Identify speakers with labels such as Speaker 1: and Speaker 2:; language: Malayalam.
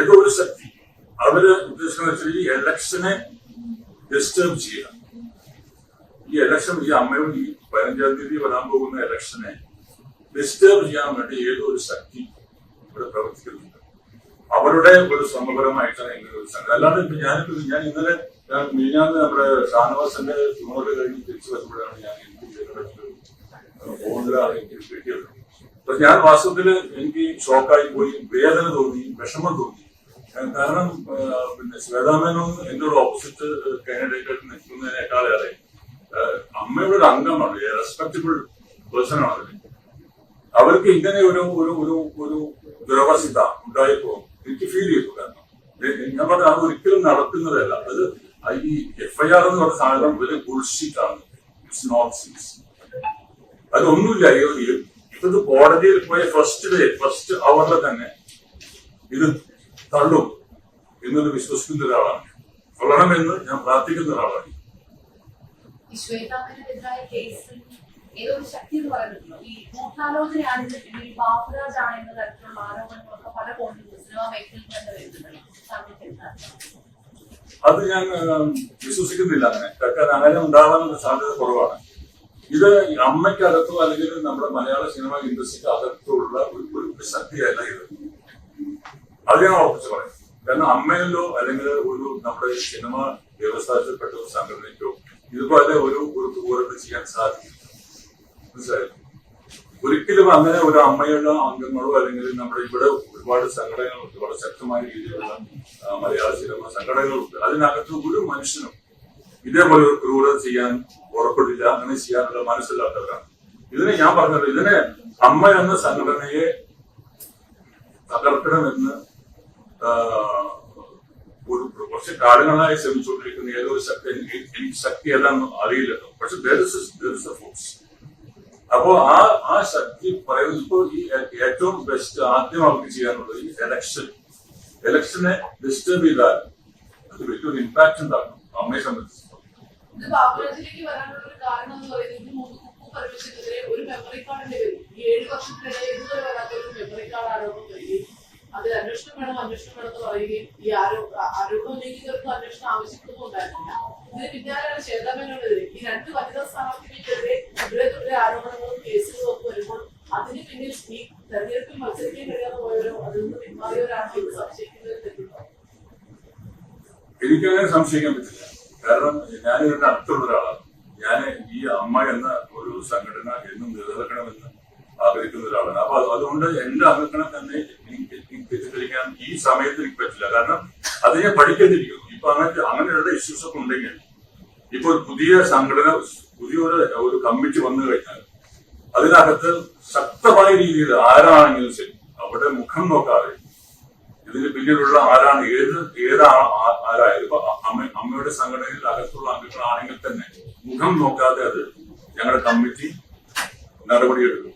Speaker 1: ഏതോ ഒരു ശക്തി അവർ ഉദ്ദേശിക്കുന്ന ഈ ഇലക്ഷനെ ഡിസ്റ്റർബ് ചെയ്യുക. ഈ ഇലക്ഷൻ ഈ അമ്മയോട് ഈ പതിനഞ്ചാം തീയതി വരാൻ പോകുന്ന ഇലക്ഷനെ ഡിസ്റ്റർബ് ചെയ്യാൻ വേണ്ടി ഏതോ ഒരു ശക്തി ഇവിടെ പ്രവർത്തിക്കുന്നുണ്ട്. അവരുടെ ഒരു ശ്രമപരമായിട്ടാണ് എങ്ങനെ ഒരു സംഘം. അല്ലാതെ ഇപ്പൊ ഞാനിപ്പോ ഞാൻ ഇന്നലെ ഞാൻ മിനിഞ്ഞാന്ന് നമ്മുടെ ഷാനവാസിന്റെ ചുമതല കഴിഞ്ഞ് തിരിച്ചു വരുമ്പോഴാണ് ഞാൻ എനിക്ക് ഫോണിലാണ് എനിക്ക് കിട്ടിയത് അപ്പൊ ഞാൻ വാസ്തവത്തിൽ എനിക്ക് ഷോക്കായി പോയി വേദന തോന്നി വിഷമം തോന്നി. കാരണം പിന്നെ ശ്വേതാമേനോൻ എന്നോട് ഓപ്പോസിറ്റ് കാൻഡിഡേറ്റ് നിൽക്കുന്നതിനേക്കാളേറെ അമ്മയുടെ ഒരു അംഗമാണ് റെസ്പെക്ടബിൾ പേഴ്സൺ ആണ്. അവർക്ക് ഇങ്ങനെ ഒരു ഒരു ഒരു ഒരു ദുരവസ്ഥ ഉണ്ടായപ്പോ എനിക്ക് ഫീൽ ചെയ്തു. കാരണം ഞാൻ പറഞ്ഞ അത് ഒരിക്കലും നടക്കുന്നതല്ല. അത് ഈ എഫ് ഐ ആർ എന്ന് പറഞ്ഞ സാധനം വലിയ ബുൾഷിറ്റാണ് ഇറ്റ്സ് നോട്ട് സീസ് അതൊന്നുമില്ല ഇത് കോടതിയിൽ പോയ ഫസ്റ്റ് ഡേ ഫസ്റ്റ് അവറിൽ തന്നെ ഇത് തള്ളും എന്നത് വിശ്വസിക്കുന്ന ഒരാളാണ്. കൊള്ളണമെന്ന് ഞാൻ പ്രാർത്ഥിക്കുന്ന ഒരാളാണ്. അത് ഞാൻ വിശ്വസിക്കുന്നില്ല അങ്ങനെ. കാരണം അങ്ങനെ ഉണ്ടാവാനുള്ള സാധ്യത കുറവാണ്. ഇത് അമ്മയ്ക്കകത്തോ അല്ലെങ്കിൽ നമ്മുടെ മലയാള സിനിമ ഇൻഡസ്ട്രിക്ക് അകത്തുള്ള ഒരു ശക്തിയല്ല ഇത്. അത് ഞാൻ ഉറപ്പിച്ച് പറയും. കാരണം അമ്മയിലോ അല്ലെങ്കിൽ ഒരു നമ്മുടെ സിനിമ വ്യവസായത്തിൽപ്പെട്ട ഒരു സംഘടനയ്ക്കോ ഇതുപോലെ ഒരു ഒരു ദൂരത്ത് ചെയ്യാൻ സാധിക്കും മനസ്സിലായി? ഒരിക്കലും അങ്ങനെ ഒരു അമ്മയുള്ള അംഗങ്ങളോ അല്ലെങ്കിൽ നമ്മുടെ ഇവിടെ ഒരുപാട് സംഘടനകളുണ്ട്. വളരെ ശക്തമായ രീതിയിലുള്ള മലയാള സിനിമ സംഘടനകളുണ്ട്. അതിനകത്ത് ഒരു മനുഷ്യനും ഇതേപോലെ ഒരു ക്രൂരത ചെയ്യാൻ ഉറപ്പിടില്ല അങ്ങനെ ചെയ്യാനുള്ള മനസ്സില്ലാത്തവരാണ്. ഇതിനെ ഞാൻ പറഞ്ഞത് ഇതിനെ അമ്മ എന്ന സംഘടനയെ തകർക്കണമെന്ന് കുറച്ച് കാലങ്ങളായി ശ്രമിച്ചുകൊണ്ടിരിക്കുന്ന ഏതോ ഒരു ശക്തി എനിക്ക് എനിക്ക് ശക്തി ഏതാണെന്ന് അറിയില്ലല്ലോ പക്ഷെ ഫോഴ്സ് അപ്പോ ആ ആ ശക്തി പറയുമ്പോൾ ഈ ഏറ്റവും ബെസ്റ്റ് ആദ്യം അവർക്ക് ചെയ്യാനുള്ളത് ഈ എലക്ഷൻ എലക്ഷനെ ഡിസ്റ്റർബ് ചെയ്താൽ അത് വലിയൊരു ഇമ്പാക്ട് ഉണ്ടാക്കും അമ്മയെ
Speaker 2: സംബന്ധിച്ച് ഒരു മെമ്മറി കാർഡിന്റെ പേരിൽ. ഈ ഏഴ് വർഷത്തിനിടയിൽ ഇതുവരെ വരാത്ത ഒരു മെമ്മറി കാർഡ് ആരോപണം അതിൽ അന്വേഷണം വേണം അന്വേഷണം വേണം എന്ന് പറയുകയും ഈ ആരോ ആരോപണം അന്വേഷണം ആവശ്യപ്പെടുന്നു ഉണ്ടായിരുന്നില്ല. ഇതിന് പിന്നാലെയാണ് ശ്വേതാമേനോടെതിരെ ഈ രണ്ട് വനിതാ സ്ഥാനാർത്ഥികൾക്കെതിരെ ഇവിടെ തുടരെ ആരോപണങ്ങളും കേസുകളും ഒക്കെ വരുമ്പോൾ അതിന് പിന്നിൽ ഈ തെരഞ്ഞെടുപ്പിൽ മത്സരിക്കാൻ കഴിയാതെ പോയവരോ അതിൽ നിന്ന് പിന്മാറിയവരാണ് ഇത് സംശയിക്കുന്നതിൽ തെറ്റുണ്ടോ?
Speaker 1: എനിക്കങ്ങനെ സംശയിക്കാൻ പറ്റില്ല. കാരണം ഞാൻ ഇതിന്റെ അടുത്തുള്ള ഒരാളാണ്. ഞാൻ ഈ അമ്മ എന്ന ഒരു സംഘടന എന്നും നിലനിൽക്കണമെന്ന് ആഗ്രഹിക്കുന്ന ഒരാളാണ്. അപ്പൊ അത് അതുകൊണ്ട് എന്റെ അംഗങ്ങളെ തന്നെ ഈ സമയത്ത് എനിക്ക് പറ്റില്ല. കാരണം അത് ഞാൻ പഠിക്കേണ്ടിയിരിക്കുന്നു ഇപ്പൊ അങ്ങനത്തെ അങ്ങനെയുള്ള ഇഷ്യൂസ് ഒക്കെ ഉണ്ടെങ്കിൽ ഇപ്പൊ പുതിയ സംഘടന പുതിയ ഒരു കമ്മിറ്റി വന്നു കഴിഞ്ഞാൽ അതിനകത്ത് ശക്തമായ രീതിയിൽ ആരാണെങ്കിലും ശരി അവിടെ മുഖം നോക്കാതെ ഇതിന് പിന്നിലുള്ള ആരാണ് ഏത് ഏതാണ് ആരായാലും ഇപ്പൊ അമ്മ അമ്മയുടെ സംഘടനയിൽ അകത്തുള്ള അംഗങ്ങളാണെങ്കിൽ തന്നെ മുഖം നോക്കാതെ അത് ഞങ്ങളുടെ കമ്മിറ്റി നടപടിയെടുക്കും.